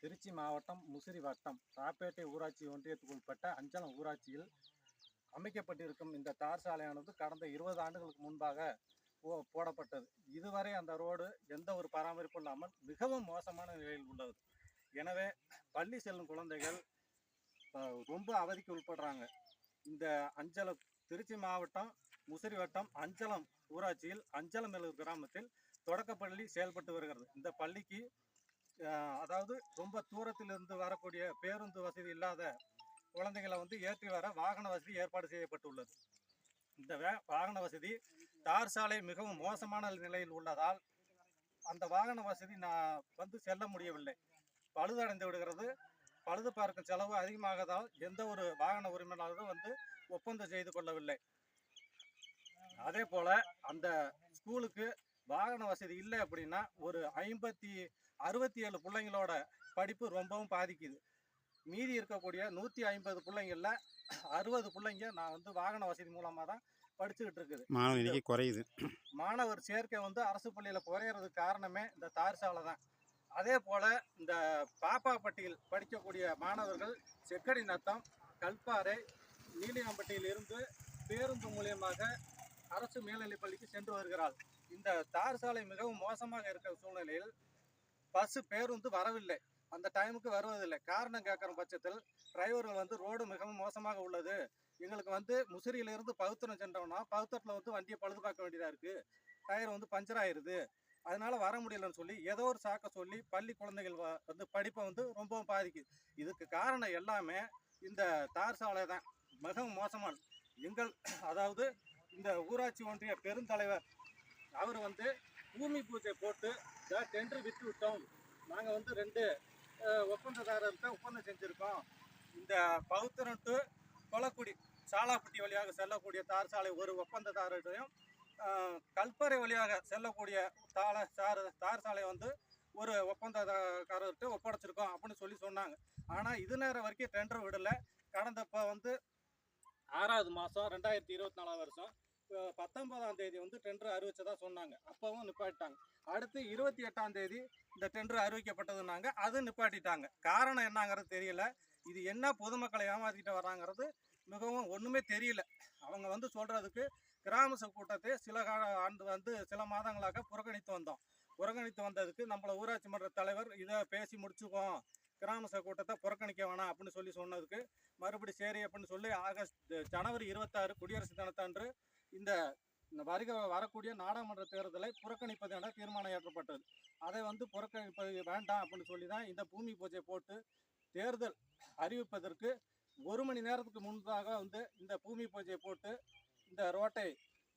திருச்சி மாவட்டம் முசிறி வட்டம் ராப்பேட்டை ஊராட்சி ஒன்றியத்துக்கு உட்பட்ட அஞ்சலம் ஊராட்சியில் அமைக்கப்பட்டிருக்கும் இந்த தார் சாலையானது கடந்த இருபது ஆண்டுகளுக்கு முன்பாக போ- போடப்பட்டது. இதுவரை அந்த ரோடு எந்த ஒரு பராமரிப்பும் இல்லாமல் மிகவும் மோசமான நிலையில் உள்ளது. எனவே பள்ளி செல்லும் குழந்தைகள் ரொம்ப அவதிக்கு உட்படுறாங்க. இந்த அஞ்சலம் திருச்சி மாவட்டம் முசிறி வட்டம் அஞ்சலம் ஊராட்சியில் அஞ்சலம் என்ற கிராமத்தில் தொடக்கப்பள்ளி செயல்பட்டு வருகிறது. இந்த பள்ளிக்கு அதாவது ரொம்ப தூரத்திலிருந்து வரக்கூடிய பேருந்து வசதி இல்லாத குழந்தைகளை வந்து ஏற்றி வர வாகன வசதி ஏற்பாடு செய்யப்பட்டுள்ளது. இந்த வே- வாகன வசதி தார் சாலை மிகவும் மோசமான நிலையில் உள்ளதால் அந்த வாகன வசதி நான் வந்து செல்ல முடியவில்லை. பழுதடைந்து விடுகிறது. பழுது பார்க்கும் செலவு அதிகமாகதால் எந்த ஒரு வாகன உரிமையாளரும் வந்து ஒப்பந்தம் செய்து கொள்ளவில்லை. அதே போல் அந்த ஸ்கூலுக்கு வாகன வசதி இல்லை அப்படின்னா ஒரு ஐம்பத்தி அறுபத்தி ஏழு பிள்ளைங்களோட படிப்பு ரொம்பவும் பாதிக்குது. மீதி இருக்கக்கூடிய நூற்றி ஐம்பது பிள்ளைங்களில் அறுபது பிள்ளைங்க நான் வந்து வாகன வசதி மூலமாக தான் படிச்சுக்கிட்டு இருக்குது. மாணவ எண்ணிக்கை குறையுது. மாணவர் சேர்க்கை வந்து அரசு பள்ளியில் குறையிறதுக்கு காரணமே இந்த தார் சாலை தான். அதே போல் இந்த பாப்பாப்பட்டியில் படிக்கக்கூடிய மாணவர்கள் செக்கடி நத்தம் கல்பாறை நீலியாம்பட்டியில் இருந்து பேருந்து மூலியமாக அரசு மேல்நிலைப் பள்ளிக்கு சென்று வருகிறாள் இந்த தார் சாலை மிகவும் மோசமாக இருக்கிற சூழ்நிலையில் பஸ்ஸு பேருந்து வரவில்லை. அந்த டைமுக்கு வருவதில்லை. காரணம் கேட்குற பட்சத்தில் டிரைவர்கள் வந்து ரோடு மிகவும் மோசமாக உள்ளது. எங்களுக்கு வந்து முசிறியிலிருந்து பகுத்தரம் சென்றோம்னா பகுத்தரத்தில் வந்து வண்டியை பழுது பார்க்க வேண்டியதாக இருக்குது டயர் வந்து பஞ்சர் ஆயிடுது அதனால் வர முடியலன்னு சொல்லி ஏதோ ஒரு சாக்க சொல்லி பள்ளி குழந்தைகள் வந்து படிப்பை வந்து ரொம்பவும் பாதிக்குது. இதுக்கு காரணம் எல்லாமே இந்த தார் சாலை தான். மிகவும் மோசமான. எங்கள் அதாவது இந்த ஊராட்சி ஒன்றிய பெருந்தலைவர் அவர் வந்து பூமி பூஜை போட்டு டெண்டர் விட்டு விட்டோம். நாங்கள் வந்து ரெண்டு ஒப்பந்ததாரர்கிட்ட ஒப்பந்தம் செஞ்சுருக்கோம். இந்த பௌத்தரம் டு கொலக்குடி சாலாப்பட்டி வழியாக செல்லக்கூடிய தார் சாலை ஒரு ஒப்பந்ததாரரையும் கல்பறை வழியாக செல்லக்கூடிய தாள சார் தார் சாலை வந்து ஒரு ஒப்பந்தக்காரர்கிட்ட ஒப்படைச்சிருக்கோம் அப்படின்னு சொல்லி சொன்னாங்க. ஆனால் இது நேரம் வரைக்கும் டெண்டர் விடலை. கடந்த இப்போ வந்து ஆறாவது மாதம் ரெண்டாயிரத்தி இருபத்தி நாலாம் வருஷம் பத்தொன்பதாம் தேதி வந்து டெண்டர் அறிவிச்சதா சொன்னாங்க. அப்பவும் நிப்பாட்டிட்டாங்க. அடுத்து இருபத்தி எட்டாம் தேதி இந்த டெண்டர் அறிவிக்கப்பட்டதுனாங்க அது நிப்பாட்டிட்டாங்க. காரணம் என்னங்கிறது தெரியல. இது என்ன பொதுமக்களை ஏமாத்திக்கிட்டு வராங்கிறது மிகவும் ஒன்றுமே தெரியல. அவங்க வந்து சொல்கிறதுக்கு கிராம சபை கூட்டத்தை சில கால ஆண்டு வந்து சில மாதங்களாக புறக்கணித்து வந்தோம். புறக்கணித்து வந்ததுக்கு நம்மள ஊராட்சி மன்ற தலைவர் இதை பேசி முடிச்சுக்குவோம். கிராம சபை கூட்டத்தை புறக்கணிக்க வேணாம் அப்படின்னு சொல்லி சொன்னதுக்கு மறுபடி சரி அப்படின்னு சொல்லி ஆகஸ்ட் ஜனவரி இருபத்தாறு குடியரசு தினத்தன்று இந்த இந்த வருக வரக்கூடிய நாடாளுமன்ற தேர்தலை புறக்கணிப்பது என தீர்மானம் ஏற்றப்பட்டது. அதை வந்து புறக்கணிப்பது வேண்டாம் அப்படின்னு சொல்லி தான் இந்த பூமி பூஜை போட்டு தேர்தல் அறிவிப்பதற்கு ஒரு மணி நேரத்துக்கு முன்பாக வந்து இந்த பூமி பூஜையை போட்டு இந்த ரோட்டை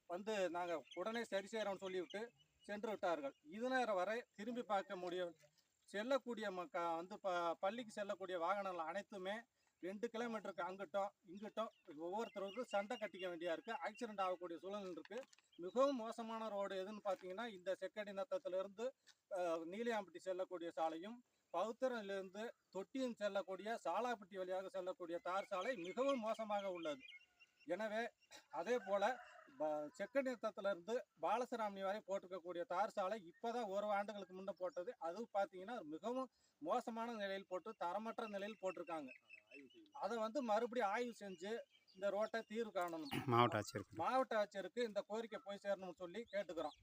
வந்து நாங்கள் உடனே சரி செய்கிறோம்னு சொல்லிவிட்டு சென்று விட்டார்கள். இது நேரம் வரை திரும்பி பார்க்க முடியும் செல்லக்கூடிய மக்க வந்து ப பள்ளிக்கு செல்லக்கூடிய வாகனங்கள் அனைத்துமே ரெண்டு கிலோமீட்டருக்கு அங்கிட்டும் இங்கிட்டும் ஒவ்வொருத்தருக்கும் சண்டை கட்டிக்க வேண்டியா இருக்குது ஆக்சிடென்ட் ஆகக்கூடிய சூழல் இருக்குது மிகவும் மோசமான ரோடு எதுன்னு பார்த்தீங்கன்னா இந்த செக்கடி நத்தத்திலிருந்து நீலியாம்பட்டி செல்லக்கூடிய சாலையும் பௌத்தரிலிருந்து தொட்டியும் செல்லக்கூடிய சாலாப்பட்டி வழியாக செல்லக்கூடிய தார் சாலை மிகவும் மோசமாக உள்ளது. எனவே அதே போல் செக்கடி நத்தத்திலிருந்து பாலசராமணி வரை போட்டிருக்கக்கூடிய தார் சாலை இப்போதான் ஒரு ஆண்டுகளுக்கு முன்னே போட்டது. அது பார்த்தீங்கன்னா மிகவும் மோசமான நிலையில் போட்டு தரமற்ற நிலையில் போட்டிருக்காங்க. அதை வந்து மறுபடியும் ஆய்வு செஞ்சு இந்த ரோட்டை தீர்வு காணணும். மாவட்ட ஆட்சியருக்கு. மாவட்ட ஆட்சியருக்கு இந்த கோரிக்கை போய் சேரணும்னு சொல்லி கேட்டுக்கிறோம்.